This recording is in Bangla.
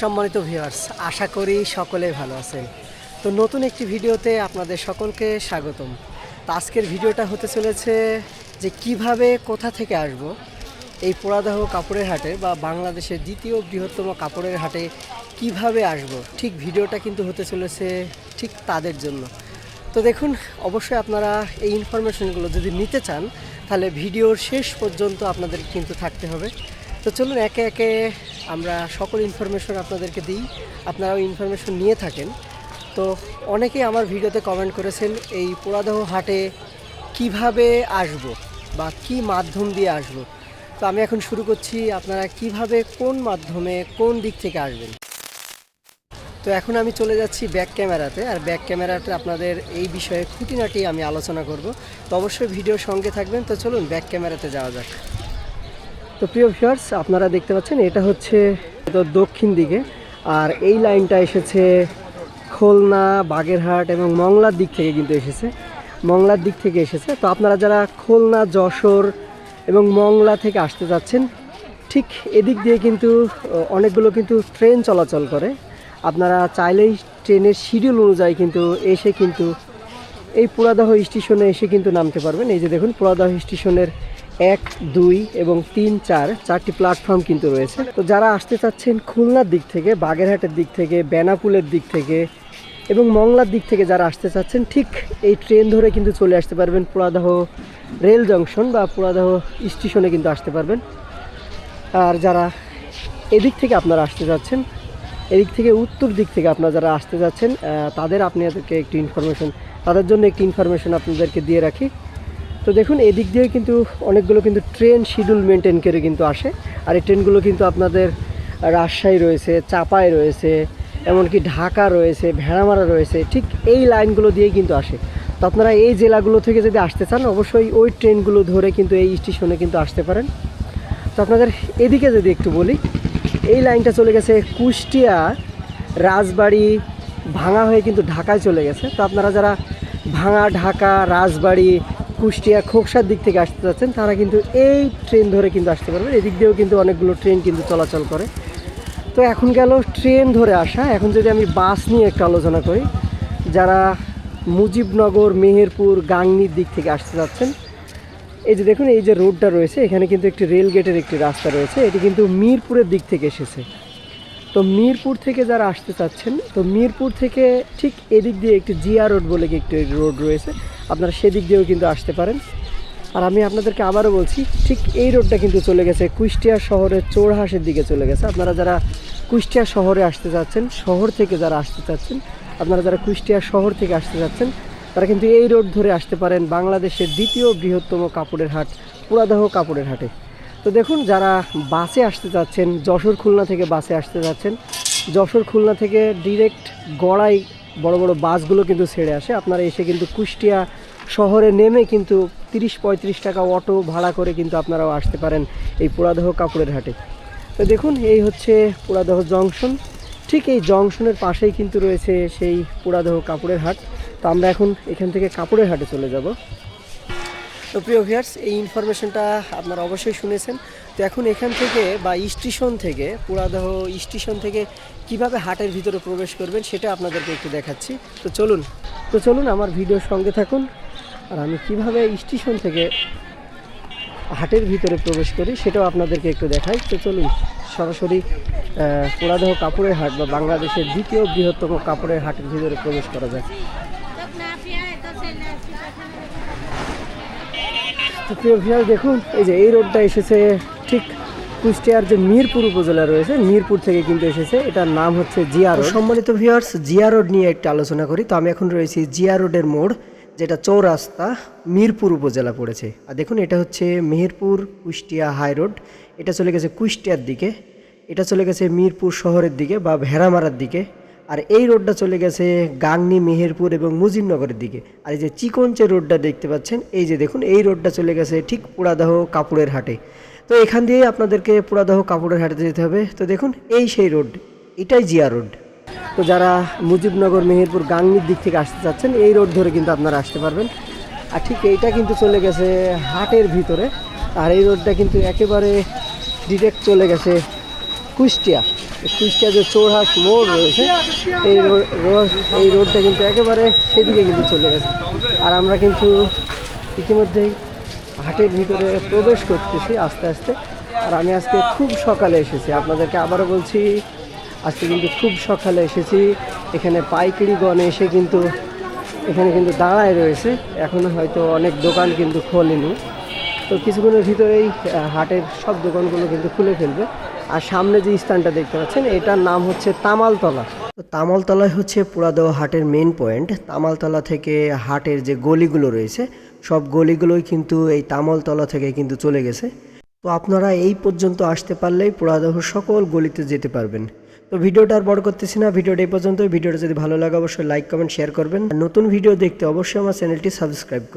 সম্মানিত ভিউয়ার্স আশা করি সকলে ভালো আছেন। তো নতুন একটি ভিডিওতে আপনাদের সকলকে স্বাগতম। তো আজকের ভিডিওটা হতে চলেছে যে কীভাবে কোথা থেকে আসব। এই পোড়াদাহ কাপড়ের হাটে বা বাংলাদেশের দ্বিতীয় বৃহত্তম কাপড়ের হাটে কীভাবে আসব, ঠিক ভিডিওটা কিন্তু হতে চলেছে ঠিক তাদের জন্য। তো দেখুন, অবশ্যই আপনারা এই ইনফরমেশনগুলো যদি নিতে চান, তাহলে ভিডিওর শেষ পর্যন্ত আপনাদের কিন্তু থাকতে হবে। তো চলুন একে একে আমরা সকল ইনফরমেশন আপনাদেরকে দিই। আপনারাও ইনফরমেশন নিয়ে থাকেন। তো অনেকেই আমার ভিডিওতে কমেন্ট করেছেন এই পোড়াদহ হাটে কীভাবে আসব বা কি মাধ্যম দিয়ে আসব। তো আমি এখন শুরু করছি আপনারা কীভাবে, কোন মাধ্যমে, কোন দিক থেকে আসবেন। তো এখন আমি চলে যাচ্ছি ব্যাক ক্যামেরাতে আর ব্যাক ক্যামেরাতে আপনাদের এই বিষয়ে খুঁটিনাটি আমি আলোচনা করব। তো অবশ্যই ভিডিওর সঙ্গে থাকবেন। তো চলুন ব্যাক ক্যামেরাতে যাওয়া যাক। তো প্রিয় ভিউয়ার্স আপনারা দেখতে পাচ্ছেন, এটা হচ্ছে তো দক্ষিণ দিকে, আর এই লাইনটা এসেছে খুলনা, বাগেরহাট এবং মংলার দিক থেকে কিন্তু এসেছে। মংলার দিক থেকে এসেছে। তো আপনারা যারা খুলনা, যশোর এবং মংলা থেকে আসতে যাচ্ছেন, ঠিক এদিক দিয়ে কিন্তু অনেকগুলো কিন্তু ট্রেন চলাচল করে। আপনারা চাইলেই ট্রেনের শিডিউল অনুযায়ী কিন্তু এসে কিন্তু এই পুরাদাহ স্টেশনে এসে কিন্তু নামতে পারবেন। এই যে দেখুন, পুরাদাহ স্টেশনের এক, দুই এবং তিন, চার চারটি প্ল্যাটফর্ম কিন্তু রয়েছে। তো যারা আসতে চাচ্ছেন খুলনার দিক থেকে, বাগেরহাটের দিক থেকে, বেনাপুলের দিক থেকে এবং মংলার দিক থেকে যারা আসতে চাচ্ছেন, ঠিক এই ট্রেন ধরে কিন্তু চলে আসতে পারবেন পুরাদাহ রেল জংশন বা পুরাদাহ স্টেশনে কিন্তু আসতে পারবেন। আর যারা এদিক থেকে আপনারা আসতে যাচ্ছেন এদিক থেকে উত্তর দিক থেকে আপনারা যারা আসতে যাচ্ছেন তাদের আপনাদেরকে একটি ইনফরমেশন তাদের জন্য একটি ইনফরমেশন আপনাদেরকে দিয়ে রাখি। তো দেখুন, এদিক দিয়ে কিন্তু অনেকগুলো কিন্তু ট্রেন শিডিউল মেনটেন করে কিন্তু আসে। আর এই ট্রেনগুলো কিন্তু আপনাদের রাজশাহী রয়েছে চাপায় রয়েছে, এমনকি ঢাকা রয়েছে, ভেড়ামারা রয়েছে, ঠিক এই লাইনগুলো দিয়েই কিন্তু আসে। তো আপনারা এই জেলাগুলো থেকে যদি আসতে চান, অবশ্যই ওই ট্রেনগুলো ধরে কিন্তু এই স্টেশনে কিন্তু আসতে পারেন। তো আপনাদের এদিকে যদি একটু বলি, এই লাইনটা চলে গেছে কুষ্টিয়া, রাজবাড়ি, ভাঙা হয়ে কিন্তু ঢাকায় চলে গেছে। তো আপনারা যারা ভাঙা, ঢাকা, রাজবাড়ি কুষ্টিয়া খোকসার দিক থেকে আসতে যাচ্ছেন, তারা কিন্তু এই ট্রেন ধরে কিন্তু আসতে পারবেন। এদিক দিয়েও কিন্তু অনেকগুলো ট্রেন কিন্তু চলাচল করে। তো এখন গেল ট্রেন ধরে আসা। এখন যদি আমি বাস নিয়ে একটু আলোচনা করি, যারা মুজিবনগর, মেহেরপুর, গাংনির দিক থেকে আসতে যাচ্ছেন, এই যে দেখুন, এই যে রোডটা রয়েছে, এখানে কিন্তু একটি রেল গেটের একটি রাস্তা রয়েছে। এটি কিন্তু মিরপুরের দিক থেকে এসেছে। তো মিরপুর থেকে যারা আসতে চাচ্ছেন, তো মিরপুর থেকে ঠিক এদিক দিয়ে একটি জিয়া রোড বলে একটি রোড রয়েছে। আপনারা সেদিক দিয়েও কিন্তু আসতে পারেন। আর আমি আপনাদেরকে আবারও বলছি, ঠিক এই রোডটা কিন্তু চলে গেছে কুষ্টিয়া শহরের চোরহাসের দিকে চলে গেছে। আপনারা যারা কুষ্টিয়া শহরে আসতে চাচ্ছেন শহর থেকে যারা আসতে চাচ্ছেন, আপনারা যারা কুষ্টিয়া শহর থেকে আসতে চাচ্ছেন তারা কিন্তু এই রোড ধরে আসতে পারেন বাংলাদেশের দ্বিতীয় বৃহত্তম কাপড়ের হাট, পুরাদহ কাপড়ের হাটে। তো দেখুন, যারা বাসে আসতে চাচ্ছেন যশোর খুলনা থেকে বাসে আসতে যাচ্ছেন, যশোর খুলনা থেকে ডিরেক্ট গড়াই বড় বড় বাসগুলো কিন্তু ছেড়ে আসে। আপনারা এসে কিন্তু কুষ্টিয়া শহরে নেমে কিন্তু তিরিশ পঁয়ত্রিশ টাকা অটো ভাড়া করে কিন্তু আপনারাও আসতে পারেন এই পোড়াদহ কাপড়ের হাটে। তো দেখুন, এই হচ্ছে পোড়াদহ জংশন। ঠিক এই জংশনের পাশেই কিন্তু রয়েছে সেই পোড়াদহ কাপড়ের হাট। তো আমরা এখন এখান থেকে কাপড়ের হাটে চলে যাব। তো প্রিয় ভিয়ার্স এই ইনফরমেশনটা আপনারা অবশ্যই শুনেছেন। তো এখন এখান থেকে বা স্টেশন থেকে, পুরাদহ স্টেশন থেকে কীভাবে হাটের ভিতরে প্রবেশ করবেন সেটা আপনাদেরকে একটু দেখাচ্ছি। তো চলুন তো চলুন আমার ভিডিওর সঙ্গে থাকুন। আর আমি কীভাবে স্টেশন থেকে হাটের ভিতরে প্রবেশ করি সেটাও আপনাদেরকে একটু দেখাই। তো চলুন, সরাসরি পোড়াদহ কাপড়ের হাট বা বাংলাদেশের দ্বিতীয় বৃহত্তম কাপড়ের হাটের ভিতরে প্রবেশ করা যায় তো প্রিয় দেখুন, এই যে এই রোডটা এসেছে ঠিক কুষ্টিয়ার যে মিরপুর উপজেলা রয়েছে, মিরপুর থেকে কিন্তু এসেছে, এটার নাম হচ্ছে জিয়া রোড। সম্মানিত ভিউয়ার্স জিয়া রোড নিয়ে একটা আলোচনা করি। তো আমি এখন রয়েছি জিয়া রোডের মোড়, যেটা চৌরাস্তা, মিরপুর উপজেলা পড়েছে। আর দেখুন, এটা হচ্ছে মেহেরপুর কুষ্টিয়া হাই রোড। এটা চলে গেছে কুষ্টিয়ার দিকে, এটা চলে গেছে মিরপুর শহরের দিকে বা ভেড়ামারার দিকে। আর এই রোডটা চলে গেছে গাংনি, মেহেরপুর এবং মুজিবনগরের দিকে। আর এই যে চিকন যে রোডটা দেখতে পাচ্ছেন, এই যে দেখুন, এই রোডটা চলে গেছে ঠিক পুরাদাহ কাপড়ের হাটে। তো এখান দিয়ে আপনাদেরকে পুরাদাহ কাপড়ের হাটে যেতে হবে। তো দেখুন, এই সেই রোড, এটাই জিয়া রোড। তো যারা মুজিবনগর, মেহেরপুর, গাংনির দিক থেকে আসতে চাচ্ছেন, এই রোড ধরে কিন্তু আপনারা আসতে পারবেন। আর ঠিক এইটা কিন্তু চলে গেছে হাটের ভিতরে। আর এই রোডটা কিন্তু একেবারে ডিরেক্ট চলে গেছে কুষ্টিয়া। কুষ্টিয়া যে চৌহাট মোড় রয়েছে, এই রোড এই রোডটা কিন্তু একেবারে সেদিকে কিন্তু চলে গেছে। আর আমরা কিন্তু ইতিমধ্যেই হাটের ভিতরে প্রবেশ করতেছি আস্তে আস্তে। আর আমি আজকে খুব সকালে এসেছি। আপনাদেরকে আবারও বলছি, আজকে কিন্তু খুব সকালে এসেছি। এখানে পাইকারি গণে এসে কিন্তু, এখানে কিন্তু দাঁড়ায় রয়েছে। এখনও হয়তো অনেক দোকান কিন্তু খোলেনি। তো কিছুক্ষণের ভিতরেই হাটের সব দোকানগুলো কিন্তু খুলে ফেলবে। আর সামনে যে স্থানটা দেখতে পাচ্ছেন, এটার নাম হচ্ছে তামালতলা। তো তামালতলায় হচ্ছে পুরাদহ হাটের মেন পয়েন্ট তামালতলা থেকে হাটের যে গলিগুলো রয়েছে, সব গলিগুলোই কিন্তু এই তামালতলা থেকে কিন্তু চলে গেছে। তো আপনারা এই পর্যন্ত আসতে পারলেই পুরাদহ সকল গলিতে যেতে পারবেন। তো ভিডিওটা আর বড় করতেছি না, ভিডিওটা এই পর্যন্ত ভিডিওটা যদি ভালো লাগে, অবশ্যই লাইক কমেন্ট শেয়ার করবেন। নতুন ভিডিও দেখতে অবশ্যই আমার চ্যানেলটি সাবস্ক্রাইব করবেন।